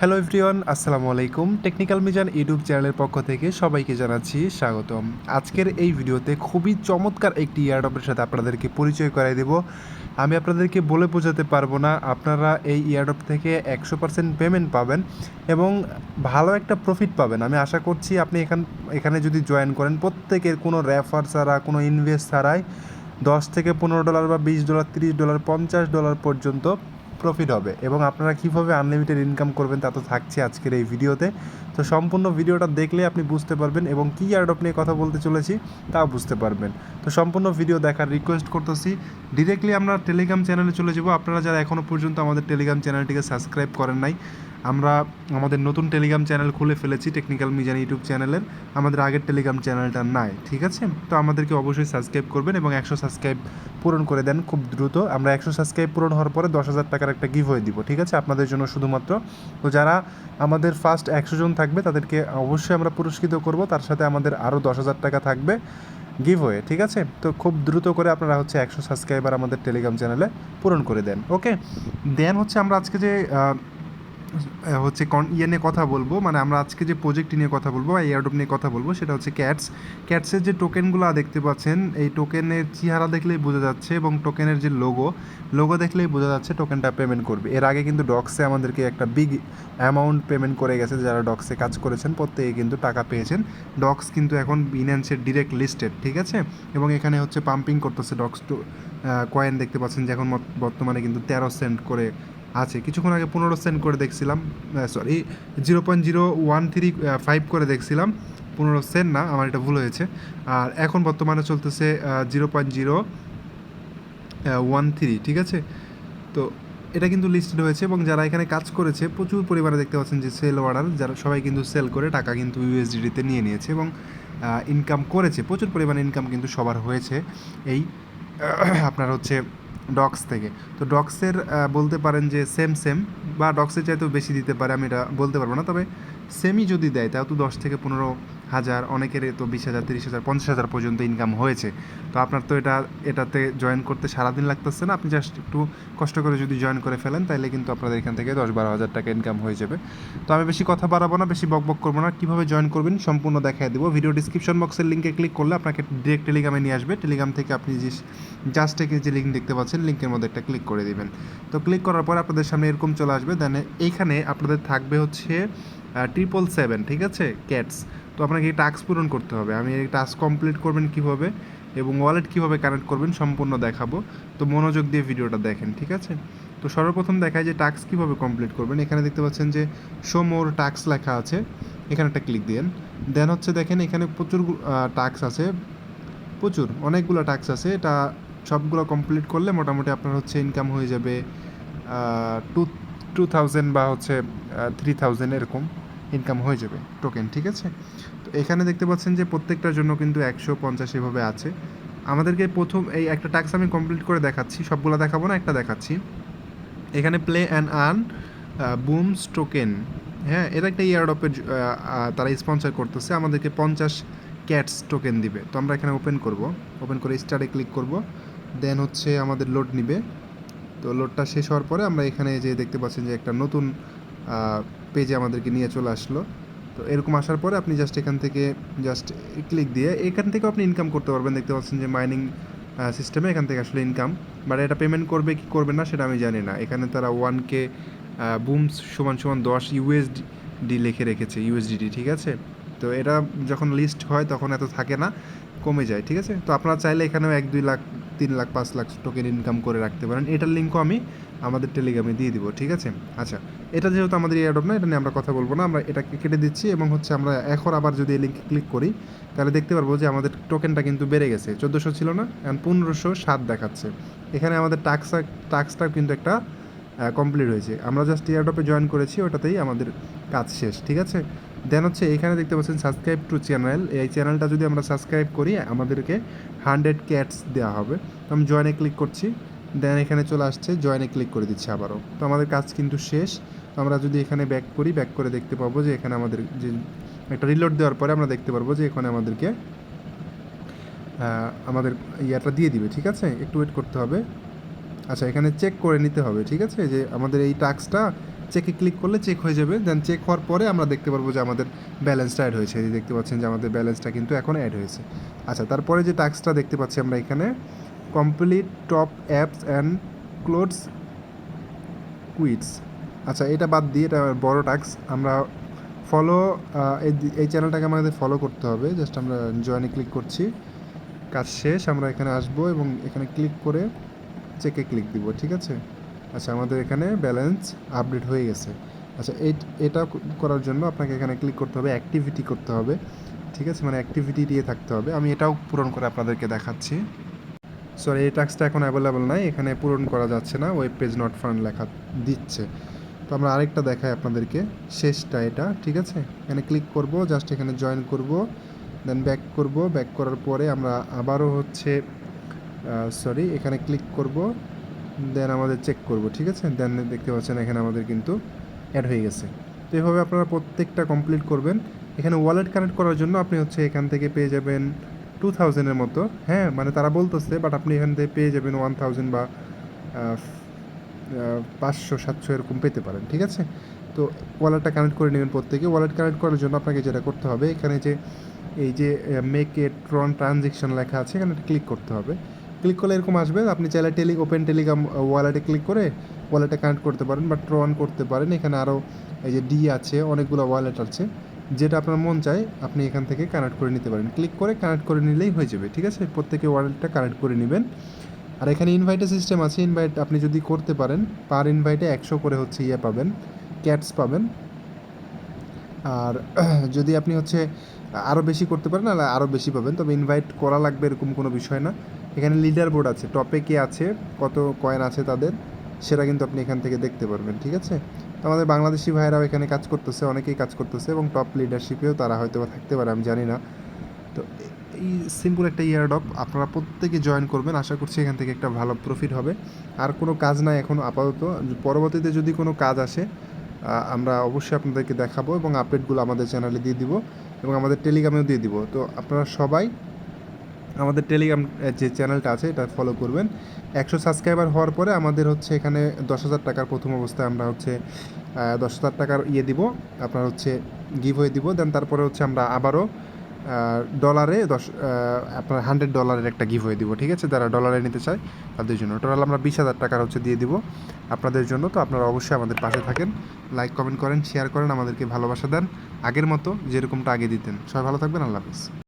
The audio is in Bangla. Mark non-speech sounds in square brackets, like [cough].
হ্যালো এভরিওয়ান, আসসালামু আলাইকুম। টেকনিক্যাল মিজান ইউটিউব চ্যানেলের পক্ষ থেকে সবাইকে জানাচ্ছি স্বাগতম। আজকের এই ভিডিওতে খুবই চমৎকার একটি ইয়ারডপের সাথে আপনাদেরকে পরিচয় করাই দেব। আমি আপনাদেরকে বলে বোঝাতে পারব না, আপনারা এই ইয়ারডপ থেকে একশো পার্সেন্ট পেমেন্ট পাবেন এবং ভালো একটা প্রফিট পাবেন। আমি আশা করছি আপনি এখান, এখানে যদি জয়েন করেন, প্রত্যেকের কোনো রেফার ছাড়া, কোনো ইনভেস্ট ছাড়াই দশ থেকে পনেরো ডলার বা বিশ ডলার তিরিশ ডলার পঞ্চাশ ডলার পর্যন্ত প্রফিট হবে। এবং আপনারা কীভাবে আনলিমিটেড ইনকাম করবেন তা তো থাকছে আজকের এই ভিডিওতে। তো সম্পূর্ণ ভিডিওটা দেখলে আপনি বুঝতে পারবেন এবং কী অ্যাডপ নিয়ে কথা বলতে চলেছি তাও বুঝতে পারবেন। তো সম্পূর্ণ ভিডিও দেখার রিকোয়েস্ট করতেছি। ডিরেক্টলি আমরা টেলিগ্রাম চ্যানেলে চলে যাব। আপনারা যারা এখনও পর্যন্ত আমাদের টেলিগ্রাম চ্যানেলটিকে সাবস্ক্রাইব করেন নাই আমরা আমাদের নতুন টেলিগ্রাম চ্যানেল খুলে ফেলেছি টেকনিক্যাল মিজান ইউটিউব চ্যানেলের আমাদের আগের টেলিগ্রাম চ্যানেলটা নাই, ঠিক আছে? তো আমাদেরকে অবশ্যই সাবস্ক্রাইব করবেন এবং একশো সাবস্ক্রাইব পূরণ করে দেন খুব দ্রুত। আমরা একশো সাবস্ক্রাইব পূরণ হওয়ার পরে দশ হাজার টাকার একটা গিভ হয়ে দিব, ঠিক আছে? আপনাদের জন্য শুধুমাত্র। তো যারা আমাদের ফার্স্ট একশো জন থাকবে, তাদেরকে অবশ্যই আমরা পুরস্কৃত করব। তার সাথে আমাদের আরও দশ হাজার টাকা থাকবে গিভ হয়ে ঠিক আছে? তো খুব দ্রুত করে আপনারা হচ্ছে একশো সাবস্ক্রাইবার আমাদের টেলিগ্রাম চ্যানেলে পূরণ করে দেন ওকে দেন হচ্ছে আমরা আজকে যে হচ্ছে কন ইয়ে নিয়ে কথা বলব। মানে আমরা আজকে যে প্রজেক্ট নিয়ে কথা বলব বা এয়ারডপ নিয়ে কথা বলব, সেটা হচ্ছে ক্যাটস ক্যাটসের যে টোকেনগুলো দেখতে পাচ্ছেন, এই টোকেনের চেহারা দেখলেই বোঝা যাচ্ছে এবং টোকেনের যে লোগো লোগো দেখলেই বোঝা যাচ্ছে টোকেনটা পেমেন্ট করবে। এর আগে কিন্তু ডক্সে আমাদেরকে একটা বিগ অ্যামাউন্ট পেমেন্ট করে গেছে, যারা ডক্সে কাজ করেছেন, প্রত্যেকে কিন্তু টাকা পেয়েছেন। ডক্স কিন্তু এখন বিনান্সের ডিরেক্ট লিস্টেড ঠিক আছে? এবং এখানে হচ্ছে পাম্পিং করতেছে ডক্স টু কয়েন দেখতে পাচ্ছেন যে এখন বর্তমানে কিন্তু তেরো সেন্ট করে আছে। কিছুক্ষণ আগে পনেরো সেন্ট করে দেখছিলাম sorry zero point zero one three five করে দেখছিলাম, পনেরো সেন্ট না, আমার এটা ভুল হয়েছে। আর এখন বর্তমানে চলতেছে zero point zero one three, ঠিক আছে? তো এটা কিন্তু লিস্টেড হয়েছে এবং যারা এখানে কাজ করেছে, প্রচুর পরিমাণে দেখতে পাচ্ছেন যে সেল অর্ডার যারা সবাই কিন্তু সেল করে টাকা কিন্তু ইউএসডিডিতে নিয়ে নিয়েছে এবং ইনকাম করেছে। প্রচুর পরিমাণে ইনকাম কিন্তু সবার হয়েছে। এই, [clears throat] আপনার হচ্ছে ডক্স থেকে। তো ডক্সের বলতে পারেন যে সেম সেম বা ডক্সের চাইতেও বেশি দিতে পারে, আমি এটা বলতে পারব না। তবে সেমই যদি দেয়, তাও তো দশ থেকে পনেরো হাজার অনেকের তো বিশ হাজার, তিরিশ হাজার, পঞ্চাশ হাজার পর্যন্ত ইনকাম হয়েছে। তো আপনার তো এটা, এটাতে জয়েন করতে সারাদিন লাগতেছে না? আপনি জাস্ট একটু কষ্ট করে যদি জয়েন করে ফেলেন তাহলে কিন্তু আপনাদের এখান থেকে দশ বারো হাজার টাকা ইনকাম হয়ে যাবে। তো আমি বেশি কথা বাড়াবো না, বেশি বক বক করব না। কীভাবে জয়েন করবেন সম্পূর্ণ দেখাই দেবো। ভিডিও ডিসক্রিপশন বক্সের লিঙ্কে ক্লিক করলে আপনাকে ডিরেক্ট টেলিগ্রামে নিয়ে আসবে। টেলিগ্রাম থেকে আপনি যে জাস্ট থেকে যে লিঙ্ক দেখতে পাচ্ছেন লিঙ্কের মধ্যে একটা ক্লিক করে দিবেন। তো ক্লিক করার পর আপনাদের সামনে এরকম চলে আসবে। দেন এইখানে আপনাদের থাকবে হচ্ছে ট্রিপল সেভেন ঠিক আছে? ক্যাটস তো আপনাকে এই টাস্ক পূরণ করতে হবে। আমি এই টাস্ক কমপ্লিট করবেন কীভাবে এবং ওয়ালেট কীভাবে কানেক্ট করবেন সম্পূর্ণ দেখাবো। তো মনোযোগ দিয়ে ভিডিওটা দেখেন, ঠিক আছে? তো সর্বপ্রথম দেখায় যে টাস্ক কীভাবে কমপ্লিট করবেন। এখানে দেখতে পাচ্ছেন যে শো মোর টাস্ক লেখা আছে। এখানে একটা ক্লিক দিন দেন হচ্ছে দেখেন এখানে প্রচুর টাস্ক আছে। প্রচুর, অনেকগুলো টাস্ক আছে। এটা সবগুলো কমপ্লিট করলে মোটামুটি আপনার হচ্ছে ইনকাম হয়ে যাবে টু টু থাউজেন্ড বা হচ্ছে থ্রি থাউজেন্ড এরকম। ইনকাম হয়ে যাবে টোকেন ঠিক আছে? তো এখানে দেখতে পাচ্ছেন যে প্রত্যেকটার জন্য কিন্তু একশো পঞ্চাশ এভাবে আছে। আমাদেরকে প্রথম এই একটা টাস্ক আমি কমপ্লিট করে দেখাচ্ছি, সবগুলো দেখাবো না, একটা দেখাচ্ছি। এখানে play and earn Booms token হ্যাঁ এটা একটা ইয়ারডপের তারা স্পন্সর করতেছে, আমাদেরকে পঞ্চাশ ক্যাটস টোকেন দিবে। তো আমরা এখানে ওপেন করব ওপেন করে স্টারে ক্লিক করব দেন হচ্ছে আমাদের লোড নিবে। তো লোডটা শেষ হওয়ার পরে আমরা এখানে যে দেখতে পাচ্ছেন যে একটা নতুন পেজে আমাদেরকে নিয়ে চলে আসলো। তো এরকম আসার পরে আপনি জাস্ট এখান থেকে জাস্ট ক্লিক দিয়ে এখান থেকেও আপনি ইনকাম করতে পারবেন। দেখতে পাচ্ছেন যে মাইনিং সিস্টেমে এখান থেকে আসলে ইনকাম বাট এটা পেমেন্ট করবে কি করবে না সেটা আমি জানি না। এখানে তারা ওয়ান কে বুমস সমান সমান দশ ইউএসডি লিখে রেখেছে ইউএসডিটি ঠিক আছে? তো এটা যখন লিস্ট হয় তখন এত থাকে না। কমে যায়, ঠিক আছে? তো আপনারা চাইলে এখানেও এক, দুই লাখ, তিন লাখ, পাঁচ লাখ টোকেন ইনকাম করে রাখতে পারেন। এটার লিঙ্কও আমি আমাদের টেলিগ্রামে দিয়ে দিব, ঠিক আছে? আচ্ছা এটা যেহেতু আমাদের এয়ারডপ না, এটা নিয়ে আমরা কথা বলব না। আমরা এটাকে কেটে দিচ্ছি এবং হচ্ছে আমরা এখন আবার যদি এই লিঙ্কে ক্লিক করি, তাহলে দেখতে পারব যে আমাদের টোকেনটা কিন্তু বেড়ে গেছে। চোদ্দোশো ছিল না, এখন পনেরোশো সাত দেখাচ্ছে। এখানে আমাদের টাক্স টাক্সটা কিন্তু একটা কমপ্লিট হয়েছে। আমরা জাস্ট এয়ারডপে জয়েন করেছি, ওটাতেই আমাদের কাজ শেষ, ঠিক আছে? দেন হচ্ছে এখানে দেখতে পাচ্ছেন সাবস্ক্রাইব টু চ্যানেল এই চ্যানেলটা যদি আমরা সাবস্ক্রাইব করি, আমাদেরকে হান্ড্রেড ক্যাটস দেওয়া হবে। তো আমি জয়েনে ক্লিক করছি। দেন এখানে চলে আসছে জয়েনে ক্লিক করে দিচ্ছি আবারও। তো আমাদের কাজ কিন্তু শেষ। তো আমরা যদি এখানে ব্যাক করি ব্যাক করে দেখতে পাবো যে এখানে আমাদের যে একটা রিলোড দেওয়ার পরে আমরা দেখতে পারব যে এখানে আমাদেরকে আমাদের ইয়াটা দিয়ে দিবে, ঠিক আছে? একটু ওয়েট করতে হবে। আচ্ছা এখানে চেক করে নিতে হবে, ঠিক আছে? যে আমাদের এই টাস্কটা চেকে ক্লিক করলে চেক হয়ে যাবে। দেন চেক হওয়ার পরে আমরা দেখতে পারব যে আমাদের ব্যালেন্সটা অ্যাড হয়েছে। দেখতে পাচ্ছেন যে আমাদের ব্যালেন্সটা কিন্তু এখন অ্যাড হয়েছে। আচ্ছা তারপরে যে টাস্কটা দেখতে পাচ্ছি আমরা এখানে complete top apps and clothes quits আচ্ছা এটা বাদ দিয়ে এটা বড় টাস্ক আমরা ফলো এই এই চ্যানেলটাকে আমাদের ফলো করতে হবে। জাস্ট আমরা জয়েনে ক্লিক করছি। কাজ শেষ, আমরা এখানে আসব এবং এখানে ক্লিক করে চেকে ক্লিক দিব, ঠিক আছে? আচ্ছা আমাদের এখানে ব্যালেন্স আপডেট হয়ে গেছে। আচ্ছা এই এটা করার জন্য আপনাকে এখানে ক্লিক করতে হবে অ্যাক্টিভিটি করতে হবে। ঠিক আছে? মানে অ্যাক্টিভিটি দিয়ে থাকতে হবে। আমি এটাও পূরণ করে আপনাদেরকে দেখাচ্ছি। সরি এই টাস্কটা এখন অ্যাভেলেবল নাই। এখানে পূরণ করা যাচ্ছে না। ওয়েব পেজ নট ফান্ড লেখা দিচ্ছে। তো আমরা আরেকটা দেখাই আপনাদেরকে। শেষটা এটা। ঠিক আছে? এখানে ক্লিক করব জাস্ট এখানে জয়েন করব দেন ব্যাক করব। ব্যাক করার পরে আমরা আবারও হচ্ছে সরি এখানে ক্লিক করব। দেন আমাদের চেক করব, ঠিক আছে? দেন দেখতে পাচ্ছেন এখানে আমাদের কিন্তু অ্যাড হয়ে গেছে। তো এভাবে আপনারা প্রত্যেকটা কমপ্লিট করবেন। এখানে ওয়ালেট কানেক্ট করার জন্য আপনি হচ্ছে এখান থেকে পেয়ে যাবেন টু থাউজেন্ডের মতো। হ্যাঁ মানে তারা বলতেছে বাট আপনি এখান থেকে পেয়ে যাবেন ওয়ান থাউজেন্ড বা পাঁচশো সাতশো এরকম পেতে পারেন, ঠিক আছে? তো ওয়ালেটটা কানেক্ট করে নেবেন প্রত্যেকে। ওয়ালেট কানেক্ট করার জন্য আপনাকে যেটা করতে হবে, এখানে যে, এই যে মেক এ ট্রন ট্রানজেকশন লেখা আছে, এখানে ক্লিক করতে হবে। ক্লিক করলে এরকম আসবে। আপনি চাইলে টেলি ওপেন টেলিগ্রাম ওয়ালেটে ক্লিক করে ওয়ালেটে কানেক্ট করতে পারেন বা ট্রন করতে পারেন। এখানে আরও এই যে ডি আছে, অনেকগুলো ওয়ালেট আছে। যেটা আপনার মন চায়, আপনি এখান থেকে কানেক্ট করে নিতে পারেন। ক্লিক করে কানেক্ট করে নিলেই হয়ে যাবে, ঠিক আছে? প্রত্যেকে ওয়ালেটটা কানেক্ট করে নেবেন। আর এখানে ইনভাইটের সিস্টেম আছে। ইনভাইট আপনি যদি করতে পারেন পার ইনভাইটে একশো করে হচ্ছে ইয়ে পাবেন ক্যাটস পাবেন। আর [clears throat] যদি আপনি হচ্ছে আরও বেশি করতে পারেন তাহলে আরও বেশি পাবেন। তবে ইনভাইট করা লাগবে এরকম কোনো বিষয় না। এখানে লিডার বোর্ড আছে টপে কে আছে, কত কয়েন আছে তাদের, সেটা কিন্তু আপনি এখান থেকে দেখতে পারবেন, ঠিক আছে? আমাদের বাংলাদেশি ভাইয়েরাও এখানে কাজ করতেছে, অনেকেই কাজ করতেছে, এবং টপ লিডারশিপেও তারা হয়তো বা থাকতে পারে, আমি জানি না। তো এই সিম্পল একটা ইয়ারডপ আপনারা প্রত্যেকে জয়েন করবেন, আশা করছি এখান থেকে একটা ভালো প্রফিট হবে। আর কোনো কাজ নাই এখন, আপাতত। পরবর্তীতে যদি কোনো কাজ আসে আমরা অবশ্যই আপনাদেরকে দেখাবো, এবং আপডেটগুলো আমাদের চ্যানেলে দিয়ে দিব। এবং আমাদের টেলিগ্রামেও দিয়ে দিব। তো আপনারা সবাই আমাদের টেলিগ্রাম যে চ্যানেলটা আছে এটা ফলো করবেন। একশো সাবস্ক্রাইবার হওয়ার পরে আমাদের হচ্ছে এখানে দশ হাজার টাকার প্রথম অবস্থায় আমরা হচ্ছে দশ হাজার টাকার ইয়ে দিব, আপনার হচ্ছে গিভ হয়ে দিব। দেন তারপরে হচ্ছে আমরা আবারও ডলারে দশ আপনার হান্ড্রেড ডলারের একটা গিভ হয়ে দিব, ঠিক আছে? যারা ডলারে নিতে চায়, তাদের জন্য। টোটাল আমরা বিশ হাজার টাকার হচ্ছে দিয়ে দিব আপনাদের জন্য। তো আপনারা অবশ্যই আমাদের পাশে থাকেন। লাইক কমেন্ট করেন শেয়ার করেন, আমাদেরকে ভালোবাসা দেন। আগের মতো যেরকমটা আগে দিতেন। সবাই ভালো থাকবেন। আল্লাহ হাফিজ।